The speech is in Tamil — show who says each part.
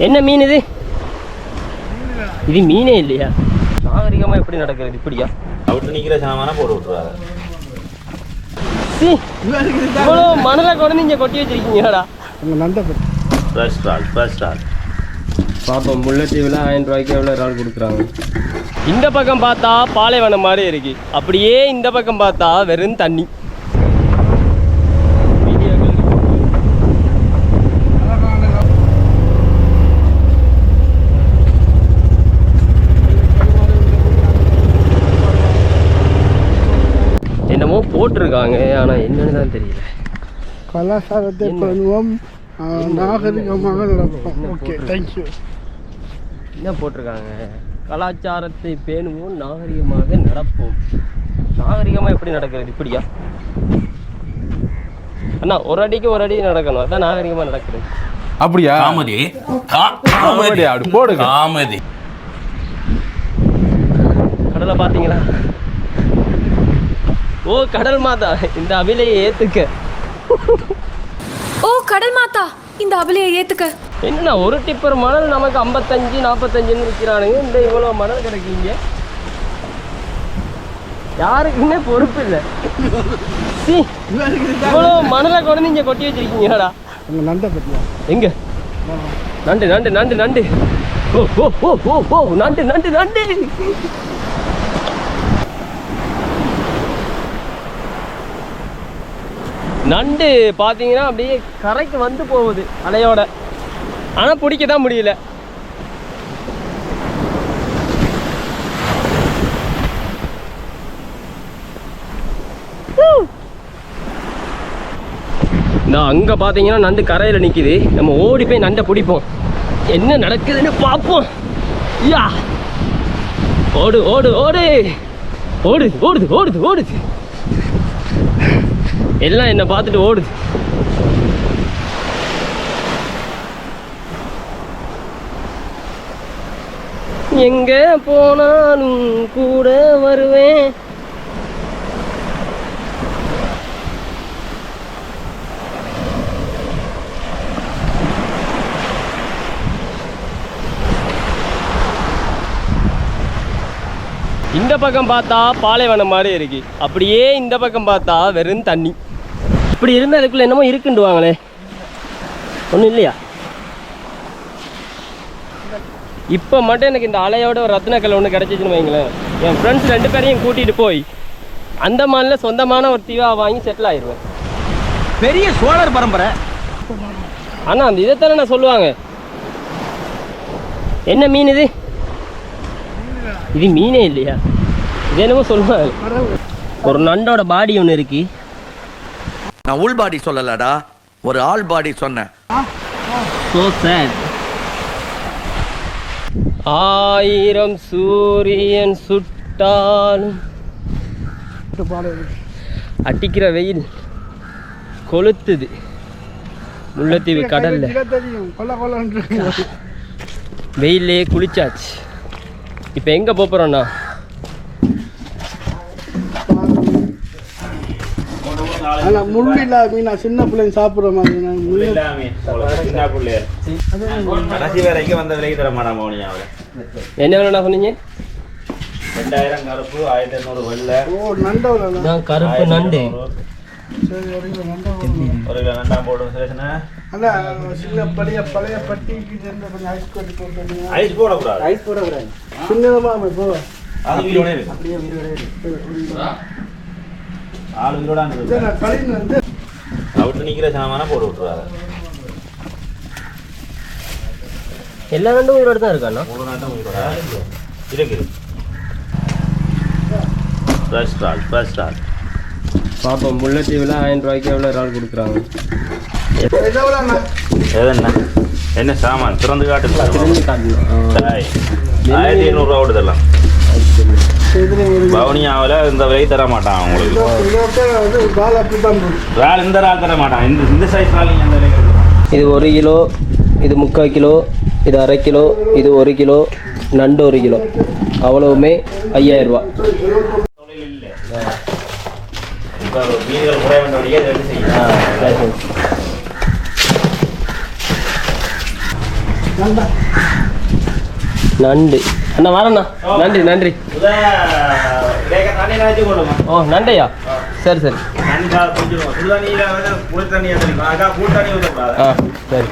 Speaker 1: என்ன மீன் இது? இது மீனே இல்லையா? நாகரிகமாக எப்படி நடக்கிறது இப்படியா?
Speaker 2: அவுட்டு நிக்கிற சாமான போட்டு
Speaker 1: சீ, இவ்வளோ மணலை கொண்டு இங்கே கொட்டி வச்சிருக்கீங்கடா
Speaker 2: ஸ்டால் ஃப்ரெஷ் ஸ்டால்
Speaker 1: பாப்போம் முல்லைத்தீவில் ஆயிரம் ரூபாய்க்கு எவ்வளோ இறால் கொடுக்குறாங்க? இந்த பக்கம் பார்த்தா பாலைவனம் மாதிரி இருக்கு. அப்படியே இந்த பக்கம் பார்த்தா வெறும் தண்ணி என்னமோ போட்டிருக்காங்க ஆனால் என்னன்னு தான் தெரியல.
Speaker 3: கலாச்சாரத்தை ஆ, நாகரிகமாக நடப்போம். ஓகே தேங்க்யூ
Speaker 1: என்ன போட்டிருக்காங்க? கலாச்சாரத்தை பேணுவோம் நாகரிகமாக நடப்போம். நாகரிகமாக எப்படி நடக்கிறது? இப்படியா? அண்ணா ஒரு அடிக்கு ஒரு அடி நடக்கணும். அதான் நாகரிகமாக நடக்கிறது
Speaker 4: அப்படியா?
Speaker 2: காமெடி
Speaker 4: காமெடி, அப்படி போடுங்க.
Speaker 2: காமெடி
Speaker 1: கடலை பார்த்தீங்களா? ஓ கடல் மாதா. இந்த அபிலையை ஏத்துக்க.
Speaker 5: ஓ கடல் மாதா. இந்த அபலையை ஏத்துக்க.
Speaker 1: என்னண்ணா ஒரு டிப்பர் மணல் நமக்கு ஐம்பத்தஞ்சு நாற்பத்தஞ்சுன்னு விற்கிறானுங்க இந்த இவ்வளோ மணல் கிடைக்கீங்க. யாருக்குமே பொறுப்பு இல்லை. இவ்வளோ மணலை கொண்டு இங்கே கொட்டி வச்சிருக்கீங்கடா
Speaker 3: உங்கள் நண்டை பற்றியா
Speaker 1: எங்க? நண்டு நண்டு நண்டு நண்டு. ஓ ஓ ஓ ஓ ஓ நண்டு நண்டு நண்டு. நண்டு பார்த்தீங்கன்னா அப்படியே கரைக்கு வந்து போகுது அலையோட. ஆனால் பிடிக்க தான் முடியல. நான் அங்கே பார்த்தீங்கன்னா நண்டு கரையில் நிற்கிது நம்ம ஓடி போய் நண்டை பிடிப்போம். என்ன நடக்குதுன்னு பார்ப்போம். யா. ஓடு ஓடு ஓடு. ஓடுது ஓடுது ஓடுது ஓடுது. எல்லாம் என்னை பார்த்துட்டு ஓடுது எங்க போனாலும் கூட வருவேன். இந்த பக்கம் பார்த்தா பாலைவனம் மாதிரி இருக்கு. அப்படியே இந்த பக்கம் பார்த்தா வெறும் தண்ணி. இப்படி இருந்தால் அதுக்குள்ள என்னமோ இருக்குண்டுவாங்களே ஒன்றும் இல்லையா? இப்போ மட்டும் எனக்கு இந்த அலையோட ஒரு ரத்னக்கல் ஒன்று கிடச்சிச்சுன்னு வைங்களேன். என் ஃப்ரெண்ட்ஸ் ரெண்டு பேரையும் கூட்டிகிட்டு போய் அந்த மாநில சொந்தமான ஒரு தீவா வாங்கி செட்டில் ஆயிடுவேன்
Speaker 6: பெரிய சோழர் பரம்பரை.
Speaker 1: ஆனால் அந்த இதைத்தானே நான் சொல்லுவாங்க. என்ன மீன் இது? இது மீனே இல்லையா? இது என்னமோ சொல்லுவாங்க. ஒரு நண்டோட பாடி ஒன்று இருக்கு.
Speaker 6: நான் உள் பாடி சொல்லலடா. ஒரு ஆள் பாடி சொன்னேன்.
Speaker 1: ஸோ சேட் ஆயிரம் சூரியன் சுட்டாலும் அடிக்கிற வெயில் கொளுத்துது. முல்லைத்தீவு கடல்ல. வெயிலே குளிச்சாச்சு. இப்போ எங்கே போகிறோம்னா
Speaker 3: ஆனால் முள்ளு இல்லாத மீனா சின்ன பிள்ளைங்க சாப்பிட்ற மாதிரி. நான் முள்ளு
Speaker 2: சின்ன பிள்ளையர் கடைசி வரைக்கும் வந்த விலைக்கு தர மாட்டான் மௌனியாவில்
Speaker 1: என்ன வேணும்னா சொன்னீங்க?
Speaker 2: ரெண்டாயிரம் கருப்பு ஆயிரத்தி ஐநூறு வெள்ளை.
Speaker 3: ஓ நண்டோட
Speaker 1: நான் கருப்பு நண்டு.
Speaker 3: சரி ஒரு கிலோ நண்டை போடுங்க.
Speaker 2: ஒரு கிலோ ரெண்டாம் போடும் சேஷனா
Speaker 3: அதான் சின்ன பழைய பழைய பட்டிக்கு சேர்ந்து கொஞ்சம் ஐஸ் கட்டி போட்டு
Speaker 2: ஐஸ் போடக்கூடாது.
Speaker 3: ஐஸ் போடக்கூடாது. சின்னதமாக
Speaker 2: உயிரோட இருக்கு. ஆள் உயிரோட
Speaker 3: வந்து.
Speaker 2: அவுட்டு சாமான போட்டு விட்டுருவாங்க
Speaker 1: எல்லா நண்டும் உயிரோடு தான் இருக்காண்ணா
Speaker 2: முழு நாட்டம் உயிரோட. இருக்குது ஃப்ரெஷ் ஸ்டால் ஃப்ரெஷ் ஸ்டால்
Speaker 1: பார்ப்போம் முல்லைத்தீவில் ஆயிரம் ரூபாய்க்கு எவ்வளோ இறால் கொடுக்குறாங்க?
Speaker 2: எதென்ன என்ன சாமான்? திறந்து காட்டு
Speaker 1: திறந்து காட்டணும்.
Speaker 2: ஆயிரத்தி ஐநூறுரூவா
Speaker 3: ஒரு
Speaker 2: பவுனியாவில் இந்த விலை தர மாட்டான்
Speaker 3: போடும்
Speaker 2: இறால் இந்த இறால் தர மாட்டான். இந்த இந்த சைஸ் நீங்கள் அந்த.
Speaker 1: இது ஒரு கிலோ இது முக்கால் கிலோ இது அரை கிலோ இது ஒரு கிலோ நண்டு ஒரு கிலோ. அவ்வளவுமே ஐயாயிரம் ரூபா
Speaker 2: மீன்கள் குறைய வேண்டிய எடுத்து செய்யலாம் நண்டு. அண்ணா வரண்ணா. நன்றி நன்றி. ஓ நண்டையா? சரி சரி. சரி.